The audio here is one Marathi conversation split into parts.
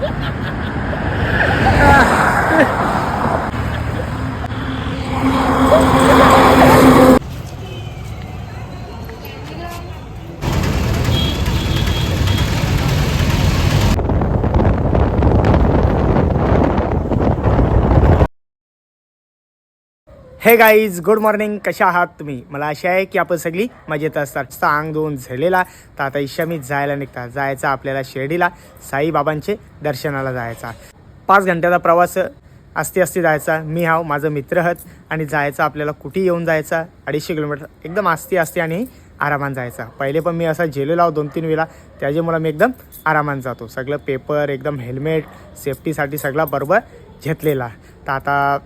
Ha ha ha! Hey guys good morning कशा आहात तुम्ही? मला आशा आहे की आपण सगळी मजेत असतात. सांग दोन झालेला. तर आता ईशामी जायला निघतात. जायचं आपल्याला शिर्डीला. साईबाबांचे दर्शनाला जायचा. पाच घंट्याचा प्रवास असती असते जायचा. मी हाव माझं मित्र हत. आणि जायचं आपल्याला कुठे येऊन जायचा. अडीचशे किलोमीटर एकदम आस्ती असते आणि आरामात जायचा. पहिले पण मी असा झेलेलो आहो दोन तीन वेळा. त्याच्यामुळं मी एकदम आरामात जातो. सगळं पेपर एकदम हेल्मेट सेफ्टीसाठी सगळा बरोबर घेतलेला. तर आता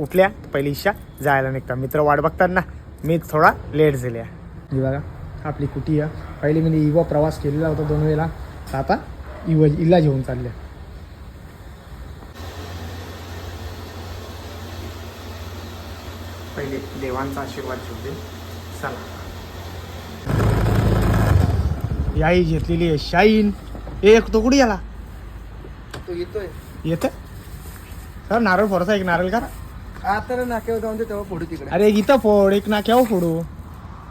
उठल्या. पहिली इच्छा जायला निघता. मित्र वाट बघताना मी थोडा लेट झाल्या ही बघा आपली कुटी आहे. पहिली मी इवा प्रवास केलेला होता दोन वेळेला. तर आता इव इला घेऊन चालल्या पहिले देवांचा आशीर्वाद घेऊ चला. याई घेतलेली आहे. शाईन एक तो कुठे गेला? तो येतोय. येत सर नारळ फोडायचा एक नारळ का आता नाक्यावर जाऊन दे तेव्हा फोडू तिकडे. अरे इथं फोड एक ना केव्हा फोडू.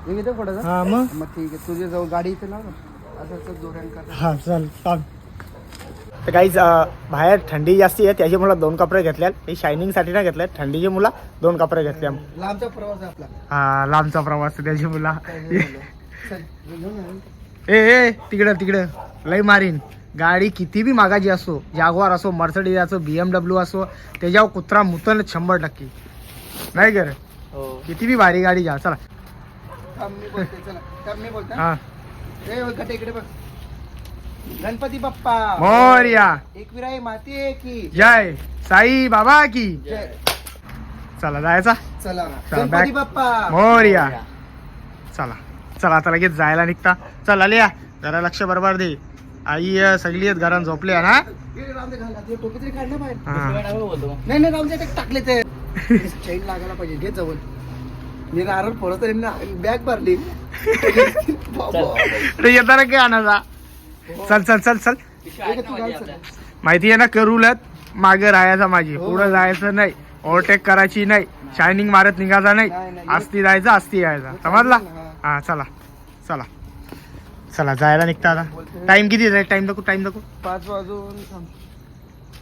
मी इथे फोडायचा हा मग? मग ठीक आहे तुझे जाऊ गाडी इथे लाव ना. असं असं जोड्यान कर. हा चल चाल तर काहीच बाहेर थंडी जास्ती आहे त्याच्यामुळे दोन कपडे घेतल्या हे शायनिंगसाठी नाही घेतल्या थंडीची मुला दोन कपडे घेतल्या लांबचा प्रवास आहे आपला. हा लांबचा प्रवास त्याची मुला. चल, घेऊन. ए ए तिकडं तिकडं. लय मारीन. गाडी किती बी मागाची असो जागवार असो मर्सडीज असो बी एम डब्ल्यू असो त्याच्यावर कुत्रा मुतन शंभर टक्के. नाही कर किती बी भारी गाडी घ्या चला. थांब, मी बोलते चला. थांब, मी बोलते हा. गणपती बाप्पा. मोरया. एक विराई माती की? जय साई बाबा की. चला जायचा. चला चला, गणपती. बाप्पा. मोरया. चला. चला आता लगेच जायला निघता. चल आलिया जरा लक्ष बरोबर दे. आई सगळी आहेत घरात झोपले काढ ना हा. नाही नाही ते टाकले ते. चैन लागायला पाहिजे घे जवळ. मी नारळ तरी बॅग भरली. बाबा. अरे येताना काय आणायचा चल चल चल चल. चल. माहिती आहे ना करूलत मागे राहायचा माझी. हो. पुढं जायचं नाही ओव्हरटेक करायची नाही शायनिंग मारत निघायचा नाही. आस्ती जायचं आस्ती यायचा समजला? हा. हा चला चला. चला जायला निघता आता. टाइम किती आहे टाइम दाखवू टाइम दाखवू. पाच वाजून.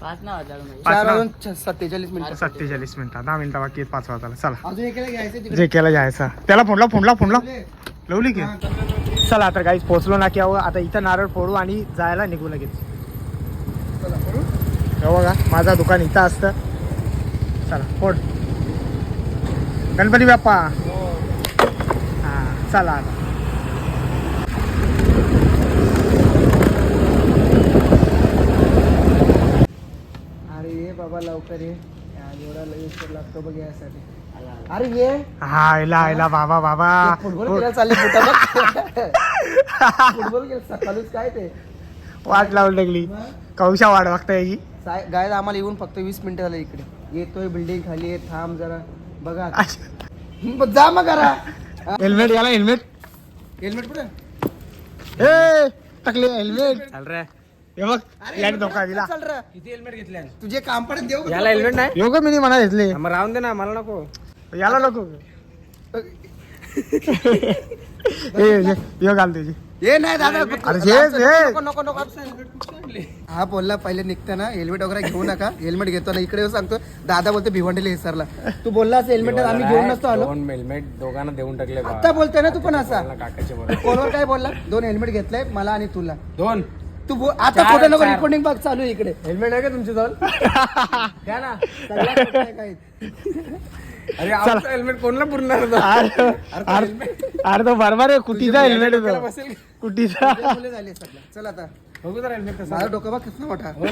पाच ना चार? वाजून छ- सत्तेचाळीस मिनिटं. सत्तेचाळीस मिनिटं. दहा मिनिटं बाकी आहेत पाच वाजायला. चला. अजून एकाला घ्यायचं तिकडे. जे केलं जायचं त्याला फोनला फोनला फोनला. लवली. की? हा. चला आता काहीच पोहोचलो ना की अहो, आता इथं नारळ फोडू आणि जायला निघू लगेच. चला, करू? हो बघा माझा दुकान इथं असतं. चला फोड. गणपती बाप्पा. हा चला आता अरे ये बाबा लवकर ये. यार, एवढा लगेच तर लागतो बघ यासाठी अरे ये. हा इला इला बाबा बाबा. फुटबॉल खेळायला चालले फुटा बघ? फुटबॉल खेळ सकाळीच काय ते? वाट लावून लागली कौशा वाट बघता याची गायला आम्हाला येऊन फक्त वीस मिनिटं झालं इकडे. येतोय बिल्डिंग खाली आहे, थांब जरा. बघा जा मग करा हेल्मेट याला हेल्मेट हेल्मेट कुठे? ए टाकले हेल्मेट चाल रे. हे बघ याने धोका दिला. चल रे किती हेल्मेट घेतले तुझे काम देऊ का याला हेल्मेट नाही? यो का मी म्हणा घेतले? मग राहून दे ना मला नको. याला नको. पैसे? ए ये- यो घाल तुझी. ये नाही दादा अरे हेच, हेच. नको नको नको हा बोलला पहिले निघताना हेल्मेट वगैरे घेऊ नका. हेल्मेट घेतो ना इकडे येऊन सांगतो. दादा बोलतो भिवंडीला विसरला तू बोललास हेल्मेट हेल्मेट आम्ही घेऊन नसतो आलो. दोन हेल्मेट दोघांना देऊन टाकले बा. आता बोलतोय ना तू पण असा. काकाचे बरोबर फोनवर काय बोलला? दोन हेल्मेट घेतलंय मला आणि तुला. दोन? तू बो- आता चार- फोटो नको चार. रेकॉर्डिंग बघ चालू आहे इकडे. हेल्मेट आहे का तुमचे दोन? द्या ना सगळ्या खोटं आहे काही. अरे आमचं हेल्मेट कोणला पुरणार होतं? अरे तो बरोबर आहे कुटीचा हेल्मेट डोक्याला होतो? बसेल कुटीचा मुले झाले. चल आता. बघू जरा हेल्मेट कसं माझा डोकं बघ कसं मोठा. हो?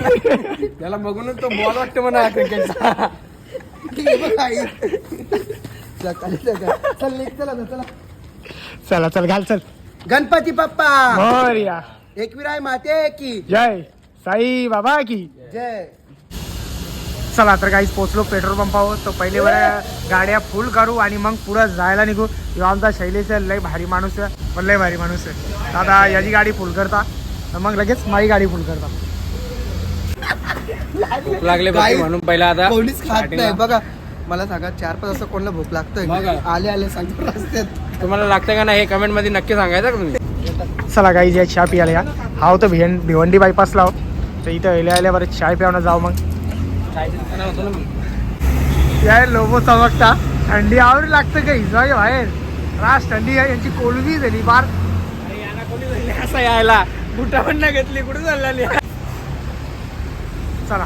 त्याला बघूनच तो बॉल वाटतो म्हणा क्रिकेटचा हे बघ आई. चल, चल, चल निघ, चल चला. चला चल घाल चल. गणपती बाप्पा. मोरया. एकविराय माते की। जय साई बाबा की। जय। चला तर काहीच पोचलो पेट्रोल पंपावर तर पहिले बऱ्या गाड्या फुल करू आणि मग पुढं जायला निघू. ह्यो आमचा शैलेश आहे, लय भारी माणूस आहे. पण लय भारी माणूस आहे. आता याची गाडी फुल करता. तर मग लगेच माझी गाडी फुल करता. भूक लागले म्हणून पहिला आता कोणीच खात नाही. बघा मला सांगा चार पाच वाजता कोणाला भूक लागतंय. आले आले सांगतो रस्त्यात. तुम्हाला लागतं का नाही हे कमेंटमध्ये नक्की सांगायचं का तुम्ही? चला गाईज या चहा पियाला या. हा तर भिवं भिवंडी बायपास लाव हो. तर इथं आल्या आल्यावर बरं चाय प्यावणं जाऊ मग. या लोबो चमकता. थंडी आवडी लागतं का हिजवागे बाहेर. रास थंडी आहे यांची कोलबी झाली बार असं यायला. बुटा पण नाही घेतली कुठे चाललेली चला.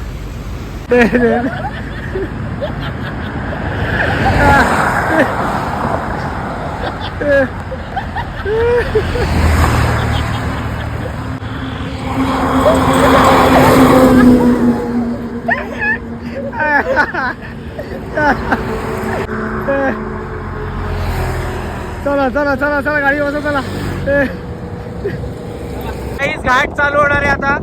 चला चला चला चला गाडी बसा चला. काहीच घाट चालू होणार आहे आता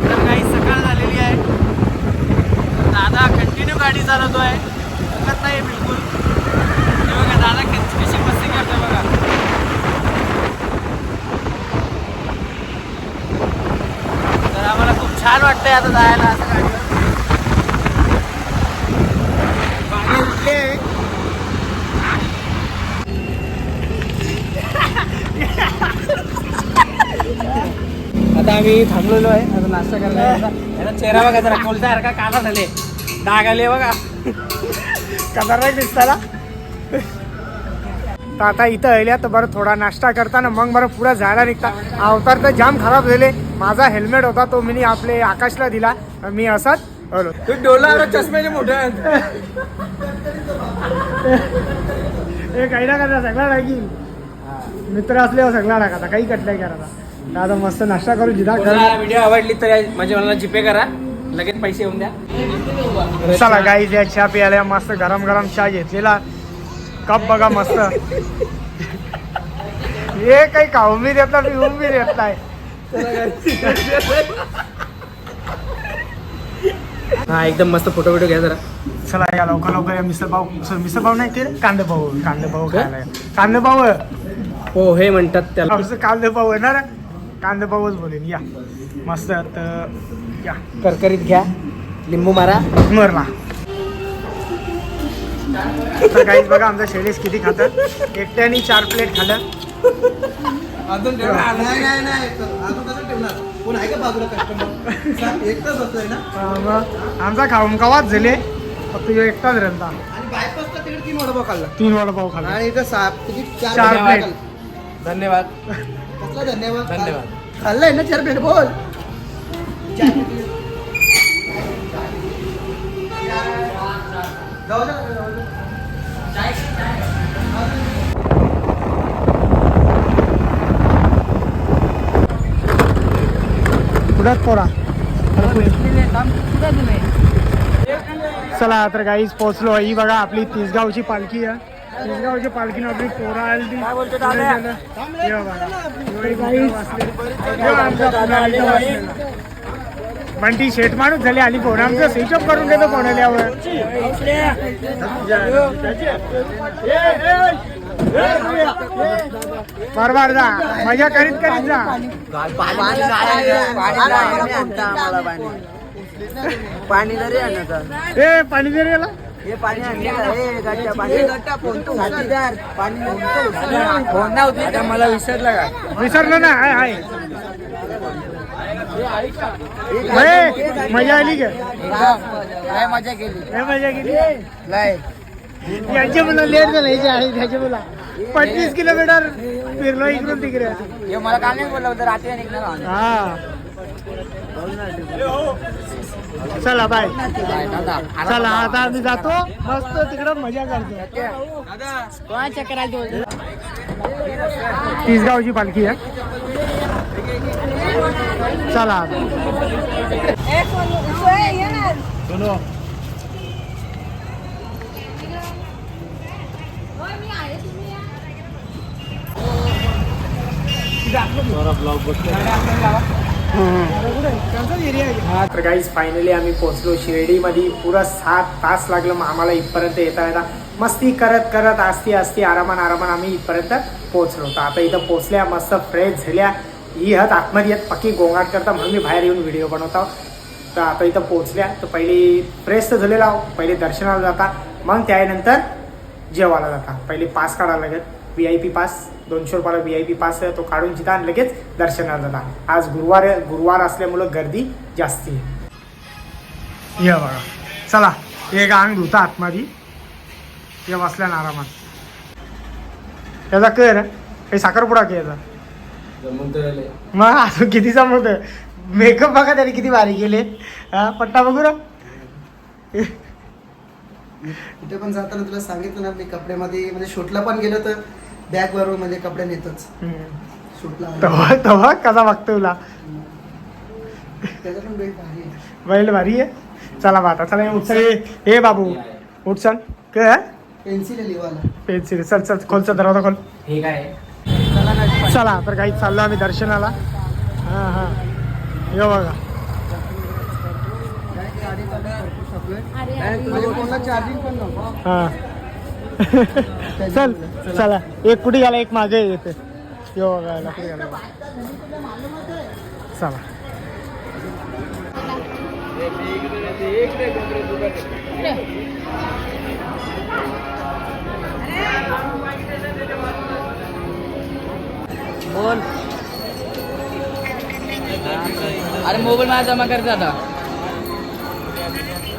तर काही सकाळ झालेली आहे दादा कंटिन्यू गाडी चालवतोय थकत नाही बिलकुल हे बघा दादा कशी कशी मस्ती करतोय बघा तर आम्हाला खूप छान वाटतंय आता जायला असं गाडीवर. बाहेर उठले आता आम्ही थांबलेलो आहे. आता नाश्ता करायला याचा चेहरा बघा जरा कोलत्यासारखा काला झाले डाग आले बघा. खतरनाक दिसताना तर आता इथं आल्या तर बरं थोडा नाश्ता करताना मग बरं पुढं जायला निघता अवतार तर जाम खराब झाले. माझा हेल्मेट होता तो मी आपले आकाशला दिला. मी असाच तू डोला चष्म्याचे मोठे हे काही ना करता सगळा टाकी मित्र असल्यावर सगळा टाकायचा काही कटलाय करायचा आता मस्त नाश्ता करू जिदा कोणाला व्हिडिओ आवडली तर म्हणजे मला जीपे करा. लगेच पैसे येऊन द्या. चला गाईज या चहा प्यायला मस्त गरम गरम चहा घेतलेला. कप बघा मस्त. हे काही खाऊन बी देत नाही पिऊन बी देत नाही. हा एकदम मस्त फोटो बिटो घ्या जरा. चला या लवकर लवकर या मिसळ पाव सॉरी, मिसळ पाव नाही ते कांदे पाव कांदे पाव खायला या. कांदे पाव हो हे म्हणतात त्याला. कांदे पाव आहे. ना रे? कांदे पावच बोलेन या. मस्त तर या. करकरीत घ्या. लिंबू मारा. मरला. तर काहीच बघा आमचा शैलेश किती खातं एकट्याने चार प्लेट खाल्लं. अजून नाही नाही नाही अजून कसं ठेवणार? कोण आहे का बाजूला कस्टमर एकटाच होतोय ना? आमचा खाऊन कवाच झाले. फक्त एकटाच रंता आणि तिकडे तीन वडापाव खाल्ला. तीन वडापाव खाल्ला. आणि इथं किती? चार प्लेट. धन्यवाद. कसला धन्यवाद? धन्यवाद. खाल्लाय ना चार प्लेट बोल. जाऊ दे, कुठं पोरा चला तर काहीच पोहोचलो. ही बघा आपली तिसगावची पालखी आहे. तिसगावची पालखी आपली पोरा आली ती. बंटी शेट माणूस झाली आली फोन आमचं स्विच ऑफ करून देतो फोन आल्यावर बरोबर जा. मजा करीत करीत जा. पाणी पाणी जरी आणता ए पाणी. दे रे याला मला विसरला का? विसरलं ना. हाय हाय. ए, मजा आली का? काय मजा केली. लय मजा केली. नाही यांचे मुलं लेट झालं याचे आहे त्याचे मुलं. पंचवीस किलोमीटर फिरलो इकडून तिकडे. हे मला काल नाही बोललं होतं रात्री निघणार हा. चला बाय चला आता आम्ही जातो. मस्त तिकडं मजा करतो. चक्कर आली तिसगावची पालखी आहे. चला. तर गाईज फायनली आम्ही पोहोचलो. शिर्डीमध्ये पुरा सात तास लागलं मग आम्हाला इथपर्यंत येता येता. मस्ती करत करत आस्ती आस्ती आरामान आरामान आम्ही इथपर्यंत पोहोचलो. तर आता इथं पोहोचल्या मस्त फ्रेश झाल्या. ही हत आतमध्ये येत पक्की गोंगाट करता म्हणून मी बाहेर येऊन व्हिडिओ बनवतो. तर आता इथं पोहोचल्या. तर पहिली फ्रेश तर झालेला आहो. पहिले दर्शनाला जाता. मग त्यानंतर जेवायला जाता. पहिले पास काढायला लागेल. व्ही आय पी पास दोनशे रुपयाला व्ही आय पी पास आहे तो काढून जिता आणि लगेच दर्शनाला जाता आज गुरुवार गुरुवार असल्यामुळं गर्दी जास्ती आहे. ये बघा. चला एक अंग धुता आतमध्ये. ये बसल्या ना आरामात. याचा कर काही साखरपुडा की याचा? मग अजून किती जमत मेकअप बघा त्याने किती भारी गेले हा पट्टा बघू ना. कुठे पण जाताना तुला सांगितलं ना मी कपड्यामध्ये म्हणजे शूटला पण गेलो तर बॅग वरून म्हणजे कपडे नेतोच. शूटला तवा तवा कसा बघतो तुला? त्याचा पण बेल्ट भारी आहे. बैल भारी आहे? चला बा आता चला उठ हे बाबू उठ चल. काय पेन्सिल आहे लिवाला पेन्सिल चल चल खोलचा दरवाजा खोल. हे काय चला तर काही चाललो आम्ही दर्शनाला. हां हां. ये बघा. म्हणजे फोनला चार्जिंग पण नव्हतं हां. चल चला. एक कुठे गेला एक मागे येते. यो कुठे गेला. चला. बोल. अरे मोबाईल मला जमा करते आता.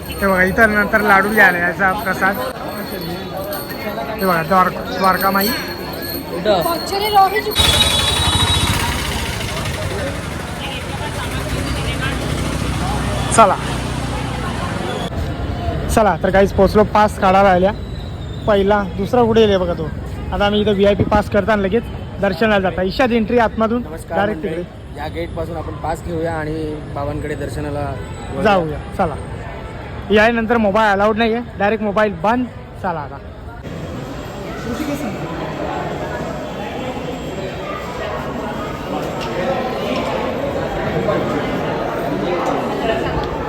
हे बघा इथं नंतर लाडू घ्यायला याचा प्रसाद. हे बघा द्वार द्वारकामाई. चला. चला तर काहीच पोचलो पास काढायला आल्या पहिला दुसरा कुठे येईल बघा तो. आता आम्ही इथं व्ही आय पी पास करताना लगेच दर्शनाला जाता. ईशाद एंट्री आतमधून डायरेक्ट तिकडे. या गेटपासून आपण पास घेऊया आणि बाबांकडे दर्शनाला जाऊया. चला. यानंतर मोबाईल अलाउड नाही आहे डायरेक्ट मोबाईल बंद. चला आता.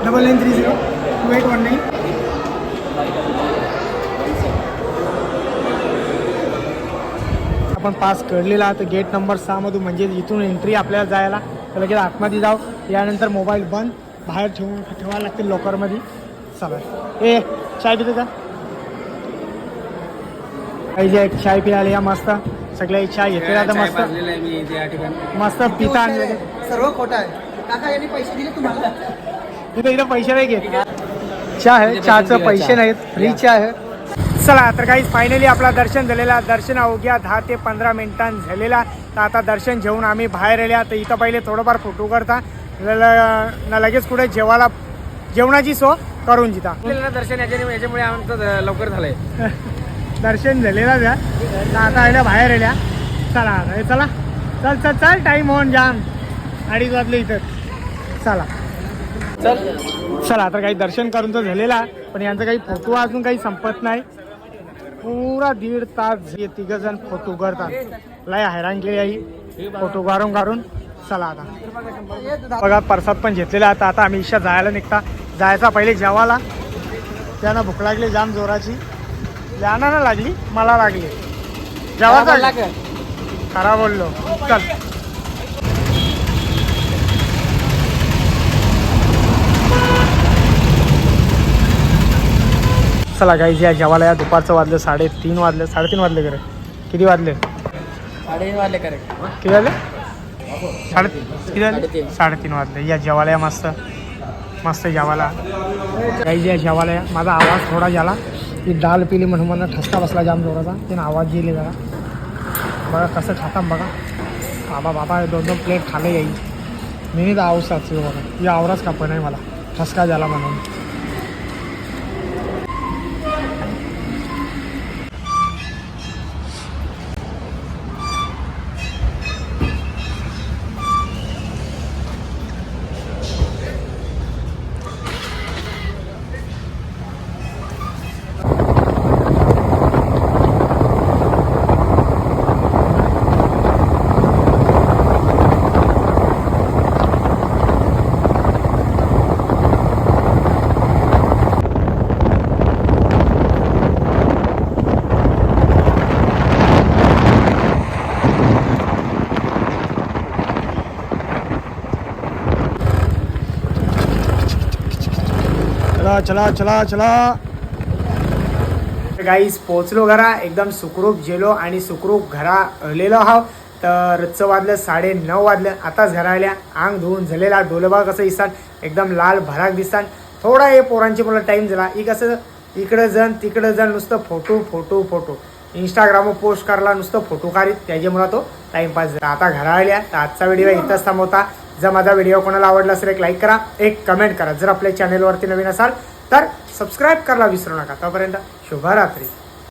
Double nine three zero two eight one nine आपण पास काढलेला तर गेट नंबर सहामधून म्हणजे इथून एंट्री आपल्याला जायला. तर लगेच आतमध्ये जाऊ. यानंतर मोबाईल बंद. बाहेर ठेवून ठेवायला लागतील लॉकरमध्ये चला. ए चाय पिते का जे चाय प्यायला या मस्त. सगळ्या चाय घेतले आता मस्त. मस्त पिता सर्व खोटं आहे. काका यांनी पैसे दिले तुम्हाला? तिथे इथं पैसे नाही घेत. चहा आहे चहाचं पैसे नाहीत. फ्री चहा आहे. चला तर काही फायनली आपला दर्शन झालेला. दर्शन अवघ्या दहा ते पंधरा मिनिटां झालेला. तर आता दर्शन घेऊन आम्ही बाहेर आल्या तर इथं पहिले थोडंफार फोटो करता. न लगेच कुठे जेवायला जेवणाची सो करून जिता. दर्शन याच्यामुळे याच्यामुळे आमचं लवकर झालंय. दर्शन झालेला द्या तर आता आल्या बाहेर आल्या. चला आता हे चला. चल चल चल टाईम होऊन जाम. अडीच वाजले इथं. चला. चल. चला आता काही दर्शन करून तर झालेला. पण यांचा काही फोटो अजून काही संपत नाही. पुरा दीड तास हे तिघ जण फोटो करतात. लय हैराण केली आई. फोटो गारून गारून चला आता. बघा प्रसाद पण घेतलेला आता. आता आम्ही इच्छा जायला निघता. जायचा पहिले जेवायला. त्यांना भूक लागली जाम जोराची. ना लागली? मला लागली. जेवायचा खरा बोललो चल. चला गाईज या जेवायला या. दुपारचं वाजलं साडेतीन वाजले. साडेतीन वाजले करे किती वाजले? वाजले करेक्ट किती वाजले? साडे किती वाजले? साडेतीन. साडेतीन वाजले. या जेवायला या मस्त. मस्त जेवायला. गाईज या जेवायला या. माझा आवाज थोडा झाला. ती डाल पिली म्हणून मला ठसका बसला जाम जोराचा. त्यानं आवाज दिले जरा. बघा कसं खाता बघा. बाबा बाबा दोन दोन प्लेट खाले येईल मी तर आवसाच बघा. या आवराच कापं नाही मला. ठसका झाला म्हणून. चला चला चला. गाईज गाईस पोचलो घरा एकदम सुखरूप जेलो आणि सुखरूप घरा आलेलो आहो तर रच्च वाजलं साडे नऊ वाजलं. आताच घरा आल्या. अंग धुवून झालेला डोलेबा कसं दिसतात एकदम लाल भराक दिसतात. थोडा हे पोरांची मला टाईम झाला. ही कसं इकडं जण तिकडं जण नुसतं फोटो फोटो फोटो इंस्टाग्रामवर पोस्ट करला नुसतं फोटो काढीत. त्याच्यामुळे तो टाईमपास झाला. आता घरा आल्या. तर आजचा व्हिडिओ इथंच थांबवता. जर माझा व्हिडिओ कोणाला आवडला असेल एक लाईक करा. एक कमेंट करा. जर आपल्या चॅनेलवरती नवीन असाल तर सबस्क्राईब करायला विसरू नका. तोपर्यंत शुभरात्री.